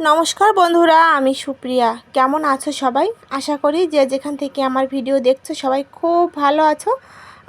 নমস্কার বন্ধুরা, আমি সুপ্রিয়া। কেমন আছো সবাই? আশা করি যে যেখান থেকে আমার ভিডিও দেখছ সবাই খুব ভালো আছো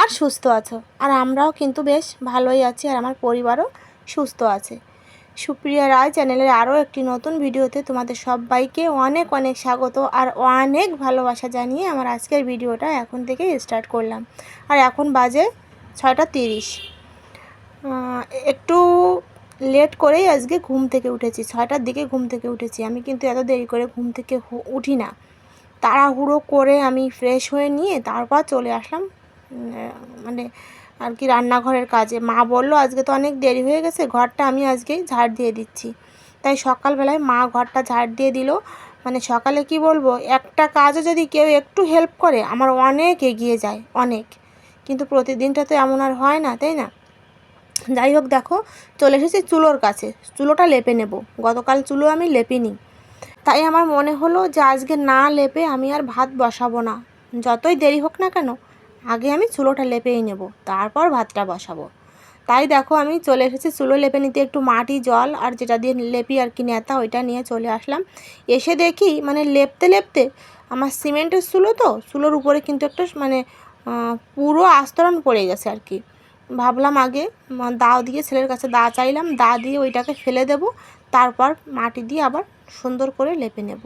আর সুস্থ আছো। আর আমরাও কিন্তু বেশ ভালোই আছি আর আমার পরিবারও সুস্থ আছে। সুপ্রিয়া রায় চ্যানেলের আরও একটি নতুন ভিডিওতে তোমাদের সবাইকে অনেক অনেক স্বাগত আর অনেক ভালোবাসা জানিয়ে আমার আজকের ভিডিওটা এখন থেকে স্টার্ট করলাম। আর এখন বাজে ছয়টা তিরিশ। একটু লেট করেই আজকে ঘুম থেকে উঠেছি, ছয়টার দিকে ঘুম থেকে উঠেছি। আমি কিন্তু এত দেরি করে ঘুম থেকে উঠি না। তাড়াহুড়ো করে আমি ফ্রেশ হয়ে নিয়ে তারপর চলে আসলাম মানে আর কি রান্নাঘরের কাজে। মা বলল, আজকে তো অনেক দেরি হয়ে গেছে, ঘরটা আমি আজকেই ঝাড় দিয়ে দিচ্ছি। তাই সকালবেলায় মা ঘরটা ঝাড় দিয়ে দিল। মানে সকালে কি বলব, একটা কাজও যদি কেউ একটু হেল্প করে, আমার অনেক এগিয়ে যায়, অনেক। কিন্তু প্রতিদিনটা তো এমন আর হয় না, তাই না? যাই হোক দেখো, চলে এসেছি চুলোর কাছে। চুলোটা লেপে নেব। গতকাল চুলো আমি লেপিনি। তাই আমার মনে হলো যে আজকে না লেপে আমি আর ভাত বসাবো না। যতই দেরি হোক না কেন, আগে আমি চুলোটা লেপেই নেব, তারপর ভাতটা বসাবো। তাই দেখো, আমি চলে এসেছি চুলো লেপে নিতে একটু মাটি, জল আর যেটা দিয়ে লেপি আর কি নেতা, ওইটা নিয়ে চলে আসলাম। এসে দেখি মানে লেপতে লেপতে আমার সিমেন্টের চুলো তো, চুলোর উপরে কিন্তু একটা মানে পুরো আস্তরণ পড়ে গেছে আর কি। ভাবলাম আগে দা দিয়ে ছেলের কাছে দা চাইলাম, দা দিয়ে ওইটাকে ফেলে দেব, তারপর মাটি দিয়ে আবার সুন্দর করে লেপে নেব।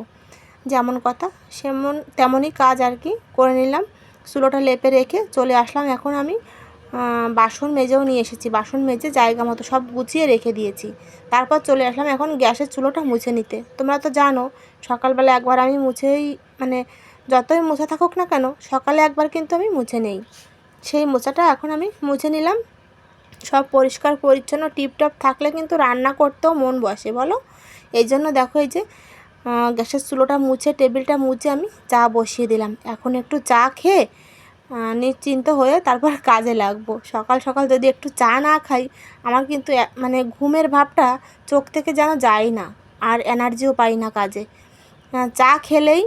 যেমন কথা, সেমন, তেমনই কাজ আর কি করে নিলাম। চুলোটা লেপে রেখে চলে আসলাম। এখন আমি বাসন মেজেও নিয়ে এসেছি। বাসন মেজে জায়গা মতো সব গুছিয়ে রেখে দিয়েছি। তারপর চলে আসলাম এখন গ্যাসের চুলোটা মুছে নিতে। তোমরা তো জানো, সকালবেলা একবার আমি মুছেই মানে যতই মুছে থাকুক না কেন, সকালে একবার কিন্তু আমি মুছে নেই। সেই মোচাটা এখন আমি মুছে নিলাম। সব পরিষ্কার, পরিচ্ছন্ন, টিপটপ থাকলে কিন্তু রান্না করতেও মন বসে, বলো? এই জন্য দেখো এই যে গ্যাসের চুলোটা মুছে, টেবিলটা মুছে আমি চা বসিয়ে দিলাম। এখন একটু চা খেয়ে নিশ্চিন্ত হয়ে তারপর কাজে লাগবো। সকাল সকাল যদি একটু চা না খাই, আমার কিন্তু মানে ঘুমের ভাবটা চোখ থেকে যেন যায় না, আর এনার্জিও পাই না কাজে। চা খেলেই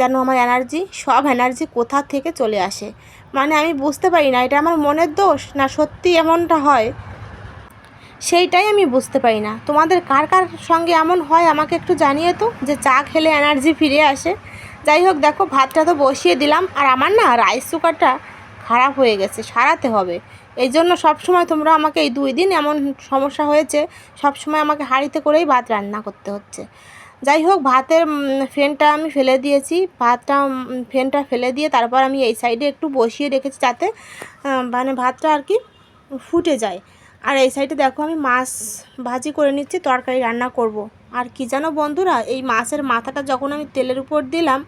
যেন আমার এনার্জি সব এনার্জি কোথা থেকে চলে আসে। মানে আমি বুঝতে পারি না, এটা আমার মনের দোষ না সত্যি এমনটা হয়? সেইটাই আমি বুঝতে পারি না। তোমাদের কার কার সঙ্গে এমন হয় আমাকে একটু জানিয়ে তো, যে চা খেলে এনার্জি ফিরে আসে। যাই হোক, দেখো, ভাতটা তো বসিয়ে দিলাম, আর আমার না রাইস কুকারটা খারাপ হয়ে গেছে, সারাতে হবে। এই জন্য সবসময় তোমরা আমাকে এই দুই দিন এমন সমস্যা হয়েছে, সবসময় আমাকে হাঁড়িতে করেই ভাত রান্না করতে হচ্ছে। যাই হোক ভাতের ফ্যানটা আমি ফেলে দিয়েছি। ভাতটা ফ্যানটা ফেলে দিয়ে তারপর আমি এই সাইডে একটু বসিয়ে রেখেছি যাতে মানে ভাতটা আর কি ফুটে যায়। আর এই সাইডে দেখো, আমি মাছ ভাজি করে নিচ্ছি, তরকারি রান্না করব। আর কি জানো বন্ধুরা, এই মাছের মাথাটা যখন আমি তেলের উপর দিলাম,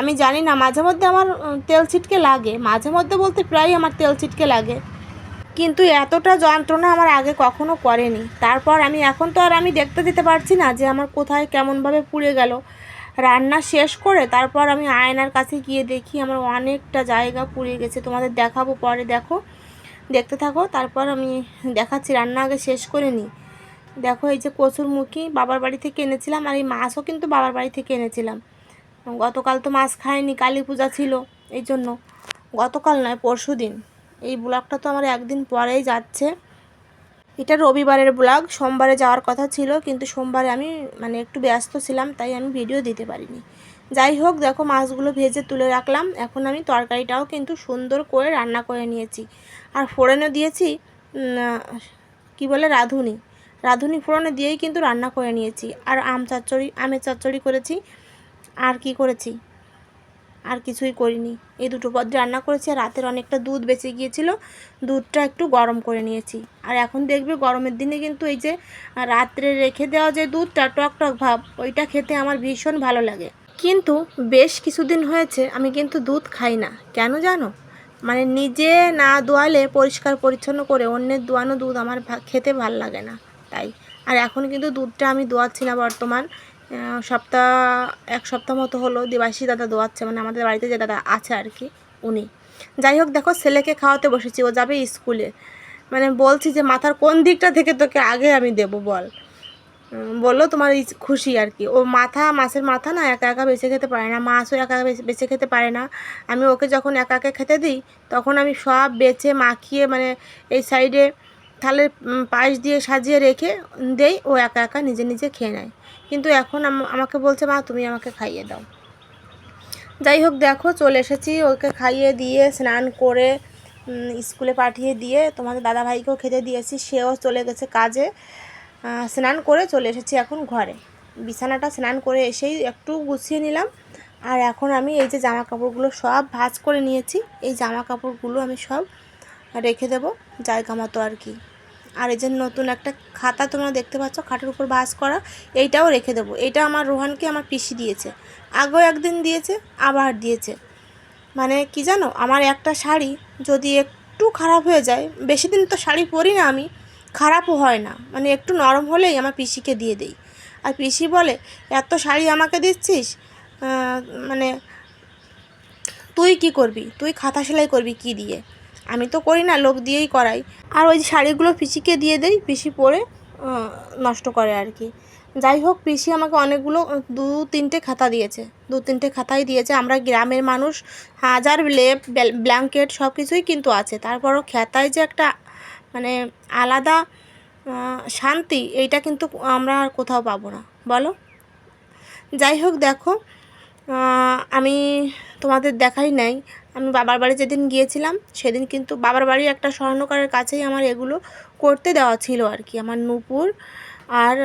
আমি জানি না, মাঝে মধ্যে আমার তেল ছিটকে লাগে। মাঝে মধ্যে বলতে প্রায় আমার তেল ছিটকে লাগে। কিন্তু এতটা যন্ত্রণা আমার আগে কখনো করেনি। তারপর আমি, এখন তো আর আমি দেখতে দিতে পারছি না যে আমার কোথায় কেমনভাবে পুড়ে গেল। রান্না শেষ করে তারপর আমি আয়নার কাছে গিয়ে দেখি আমার অনেকটা জায়গা পুড়ে গেছে। তোমাদের দেখাবো পরে, দেখো। দেখতে থাকো, তারপর আমি দেখাচ্ছি, রান্না আগে শেষ করে নিই। দেখো, এই যে কচুর মুখি বাবার বাড়ি থেকে এনেছিলাম আর এই মাছও কিন্তু বাবার বাড়ি থেকে এনেছিলাম। গতকাল তো মাছ খায়নি, কালী পূজা ছিল, এই জন্য। গতকাল নয় পরশু দিন এই ব্লগটা তো আমার একদিন পরেই যাচ্ছে। এটা রবিবারের ব্লগ, সোমবারে যাওয়ার কথা ছিল, কিন্তু সোমবারে আমি মানে একটু ব্যস্ত ছিলাম, তাই আমি ভিডিও দিতে পারিনি। যাই হোক, দেখো মাছগুলো ভেজে তুলে রাখলাম। এখন আমি তরকারিটাও কিন্তু সুন্দর করে রান্না করে নিয়েছি। আর ফোড়নে দিয়েছি কি বলে, রাঁধুনি। রাঁধুনি ফোড়নে দিয়েই কিন্তু রান্না করে নিয়েছি। আর আম চচ্চড়ি, আমের চচ্চড়ি করেছি। আর কি করেছি? আর কিছুই করিনি। এই দুটো পদ রান্না করেছি আর রাতের অনেকটা দুধ বেঁচে গিয়েছিল। দুধটা একটু গরম করে নিয়েছি। আর এখন দেখবে গরমের দিনে কিন্তু এই যে, রাত্রে রেখে দেওয়া যে দুধটা, টক টক ভাব, ওইটা খেতে আমার ভীষণ ভালো লাগে। কিন্তু বেশ কিছুদিন হয়েছে, আমি কিন্তু দুধ খাই না। কেন জানো? মানে নিজে না দোয়ালে পরিষ্কার পরিচ্ছন্ন করে অন্যের দোয়ানো দুধ আমার খেতে ভালো লাগে না, তাই। আর এখন কিন্তু দুধটা আমি দোয়াচ্ছি না বর্তমান। সপ্তাহ, এক সপ্তাহ মতো হলো দেবাশী দাদা দোয়াচ্ছে মানে আমাদের বাড়িতে যে দাদা আছে আর কি, উনি। যাই হোক, দেখো ছেলেকে খাওয়াতে বসেছি, ও যাবে স্কুলে। মানে বলছি যে, মাথার কোন দিকটা থেকে তোকে আগে আমি দেব বল? বলল, তোমার খুশি আর কি। ও মাথা, মাছের মাথা না একা একা বেছে খেতে পারে না, মাছও একা একা বেছে- খেতে পারে না। আমি ওকে যখন একা একা খেতে দিই, তখন আমি সব বেছে, মাখিয়ে মানে এই সাইডে থালের পায়েস দিয়ে সাজিয়ে রেখে দেই, ও একা একা নিজে নিজে খেয়ে নেয়। কিন্তু এখন আম- আমাকে বলছে, মা, তুমি আমাকে খাইয়ে দাও। যাই হোক, দেখো, চলে এসেছি। ওকে খাইয়ে দিয়ে, স্নান করে স্কুলে পাঠিয়ে দিয়ে, তোমাদের দাদাভাইকেও খেতে দিয়েছি। সেও চলে গেছে কাজে। স্নান করে চলে এসেছি এখন ঘরে। বিছানাটা স্নান করে এসেই একটু গুছিয়ে নিলাম। আর এখন আমি এই যে জামা কাপড়গুলো সব ভাঁজ করে নিয়েছি। এই জামা কাপড়গুলো আমি সব রেখে দেবো জায়গা মতো আর কি। আর এই যে নতুন একটা খাতা তোমরা দেখতে পাচ্ছ, খাটের উপর ভাঁজ করা, এইটাও রেখে দেবো। এইটা আমার রোহানকে আমার পিসি দিয়েছে। আগেও একদিন দিয়েছে, আবার দিয়েছে। মানে কি জানো, আমার একটা শাড়ি যদি একটু খারাপ হয়ে যায়, বেশি দিন তো শাড়ি পরি না আমি, খারাপও হয় না। মানে একটু নরম হলেই আমার পিসিকে দিয়ে দেই। আর পিসি বলে, এত শাড়ি আমাকে দিচ্ছিস? মানে তুই কি করবি? তুই খাতা সেলাই করবি কি দিয়ে? আমি তো করি না লোক দিয়েই করাই। আর ওই শাড়িগুলো পিসিকে দিয়ে দেই, পিসি পরে নষ্ট করে আর কি। যাই হোক, পিসি আমাকে অনেকগুলো দু তিনটে খাতা দিয়েছে। দু তিনটে খাতাই দিয়েছে। আমরা গ্রামের মানুষ, হাজার লেপ, বেল- ব্ল্যাঙ্কেট সব কিছুই কিন্তু আছে। তারপরও খাতায় যে একটা মানে আলাদা শান্তি, এইটা কিন্তু আমরা আর কোথাও পাবো না। বলো? যাই হোক, দেখো আমি তোমাদের দেখাই নাই। আমি বাবার বাড়ি যেদিন গিয়েছিলাম, সেদিন কিন্তু বাবার বাড়ির একটা স্বর্ণকারের কাছেই আমার এগুলো করতে দেওয়া ছিল আর কি, আমার নূপুর। আর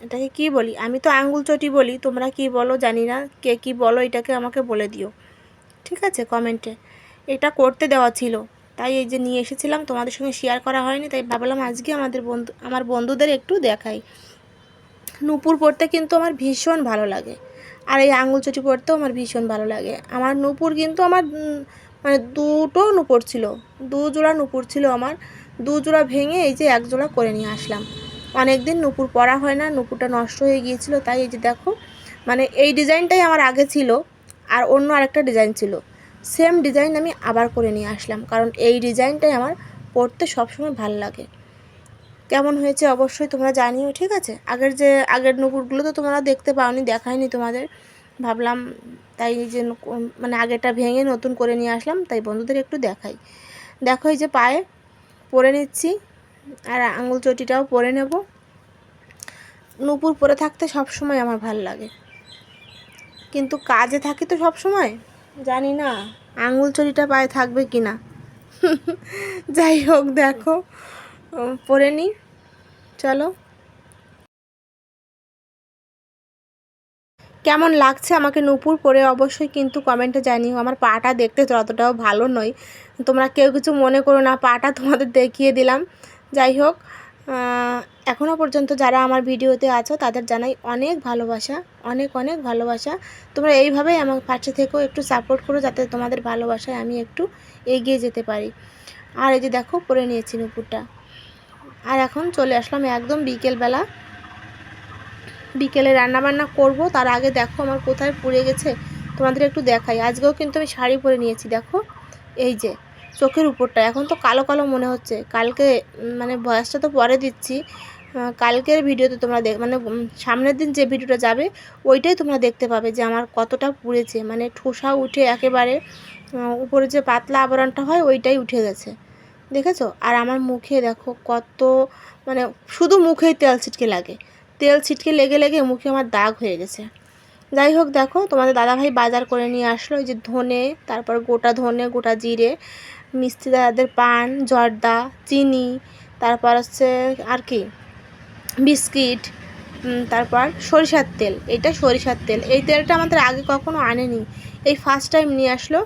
এটাকে কি বলি? আমি তো আঙ্গুল চটি বলি, তোমরা কি বলো জানি না, কে কি বলো এটাকে আমাকে বলে দিও। ঠিক আছে, কমেন্টে। এটা করতে দেওয়া ছিল। তাই এই যে নিয়ে এসেছিলাম, তোমাদের সঙ্গে শেয়ার করা হয়নি, তাই ভাবলাম আজকে আমাদের বন্ধু, আমার বন্ধুদের একটু দেখাই। নূপুর পড়তে কিন্তু আমার ভীষণ ভালো লাগে। আর এই আঙুল চটি পরতেও আমার ভীষণ ভালো লাগে। আমার নূপুর কিন্তু আমার মানে দুটো নূপুর ছিল, দু জোড়া নূপুর ছিল আমার, দু জোড়া ভেঙে এই যে এক জোড়া করে নিয়ে আসলাম। অনেক দিন নূপুর পরা হয় না, নূপুরটা নষ্ট হয়ে গিয়েছিল, তাই এই যে দেখো মানে এই ডিজাইনটাই আমার আগে ছিল, আর অন্য আরেকটা ডিজাইন ছিল। সেম ডিজাইন আমি আবার করে নিয়ে আসলাম, কারণ এই ডিজাইনটাই আমার পরতে সবসময় ভালো লাগে। কেমন হয়েছে অবশ্যই তোমরা জানিও, ঠিক আছে? আগের যে, আগের নুপুরগুলো তো তোমরা দেখতে পাওনি, দেখায়নি তোমাদের। ভাবলাম তাই যে মানে আগেরটা ভেঙে নতুন করে নিয়ে আসলাম, তাই বন্ধুদের একটু দেখাই। দেখো এই যে পায়ে পরে নিচ্ছি, আর আঙুল চটিটাও পরে নেব। নুপুর পরে থাকতে সব সময় আমার ভালো লাগে। কিন্তু কাজে থাকি তো সব সময় জানি না, আঙুল চটিটা পায়ে থাকবে কি না যাই হোক, দেখো। পরে নিই। চলো। কেমন লাগছে আমাকে নূপুর পরে? অবশ্যই কিন্তু কমেন্টে জানিও। আমার পাটা দেখতে তো অতটাও ভালো নয়। তোমরা কেউ কিছু মনে করো না, পাটা তোমাদের দেখিয়ে দিলাম। যাই হোক এখনও পর্যন্ত যারা আমার ভিডিওতে আছো, তাদের জানাই অনেক ভালোবাসা, অনেক অনেক ভালোবাসা। তোমরা এইভাবেই আমার পাশে থেকেও একটু সাপোর্ট করো, যাতে তোমাদের ভালোবাসায় আমি একটু এগিয়ে যেতে পারি। আর এই যে দেখো, পরে নিয়েছি নূপুরটা। আর এখন চলে আসলাম একদম বিকেলবেলা। বিকেলে রান্নাবান্না করব, তার আগে দেখো আমার কোথায় পুড়ে গেছে, তোমাদের একটু দেখাই। আজকেও কিন্তু আমি শাড়ি পরে নিয়েছি, দেখো। এই যে, চোখের উপরটা, এখন তো কালো কালো মনে হচ্ছে। কালকে মানে বয়সটা তো পরে দিচ্ছি। কালকের ভিডিওতে তোমরা দেখ মানে সামনের দিন যে ভিডিওটা যাবে, ওইটাই তোমরা দেখতে পাবে যে আমার কতটা পুড়েছে। মানে ঠোসা উঠে একেবারে উপরে যে পাতলা আবরণটা হয়, ওইটাই উঠে গেছে। দেখেছ? আর আমার মুখে দেখো কত মানে শুধু মুখেই তেল ছিটকে লাগে। তেল ছিটকে লেগে লেগে মুখে আমার দাগ হয়ে গেছে। যাই হোক দেখো, তোমাদের দাদাভাই বাজার করে নিয়ে আসলো। ওই যে ধনে, তারপর গোটা ধনে, গোটা জিরে, মিষ্টি দাদাদের পান, জর্দা, চিনি, তারপর হচ্ছে আর কি? বিস্কিট তারপর সরিষার তেল। এটা সরিষার তেল। এই তেলটা আমাদের আগে কখনো আনেনি। এই ফার্স্ট টাইম নিয়ে আসলো।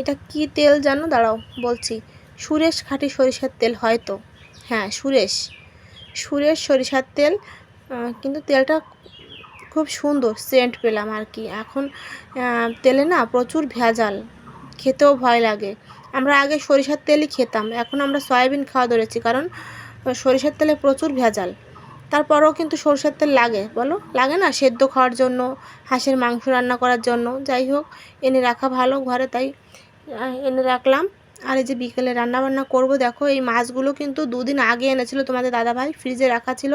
এটা কি তেল জানো? দাঁড়াও, বলছি। সুরেশ খাঁটি সরিষার তেল হয়তো। হ্যাঁ সুরেশ। সুরেশ সরিষার তেল কিন্তু তেলটা খুব সুন্দর সেন্ট পেলাম আর কি। এখন তেলে না প্রচুর ভেজাল, খেতেও ভয় লাগে। আমরা আগে সরিষার তেলই খেতাম, এখন আমরা সয়াবিন খাওয়া ধরেছি কারণ সরিষার তেলে প্রচুর ভেজাল। তারপরেও কিন্তু সরষের তেল লাগে, বলো? লাগে না সেদ্ধ খাওয়ার জন্য, হাঁসের মাংস রান্না করার জন্য? যাই হোক, এনে রাখা ভালো ঘরে, তাই এনে রাখলাম। আর এই যে বিকেলে রান্না বান্না করব, দেখো এই মাছগুলো কিন্তু দুদিন আগে এনেছিল তোমাদের দাদাভাই ফ্রিজে রাখা ছিল,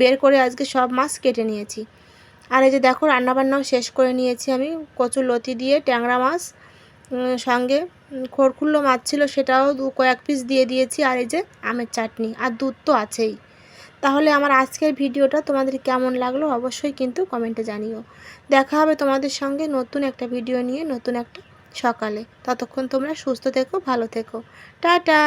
বের করে আজকে সব মাছ কেটে নিয়েছি। আর এই যে দেখো রান্নাবান্নাও শেষ করে নিয়েছি আমি, কচুর লতি দিয়ে ট্যাংরা মাছ সঙ্গে খড়খুল্লো মাছ ছিল, সেটাও দু কয়েক পিস দিয়ে দিয়েছি, আর এই যে আমের চাটনি, আর দুধ তো আছেই। তাহলে আমার আজকের ভিডিওটা তোমাদের কেমন লাগল অবশ্যই কিন্তু কমেন্টে জানিও। দেখা হবে তোমাদের সঙ্গে নতুন একটা ভিডিও নিয়ে, নতুন একটা সকালে। ততক্ষণ তোমরা সুস্থ থেকো ভালো থেকো। টাটা!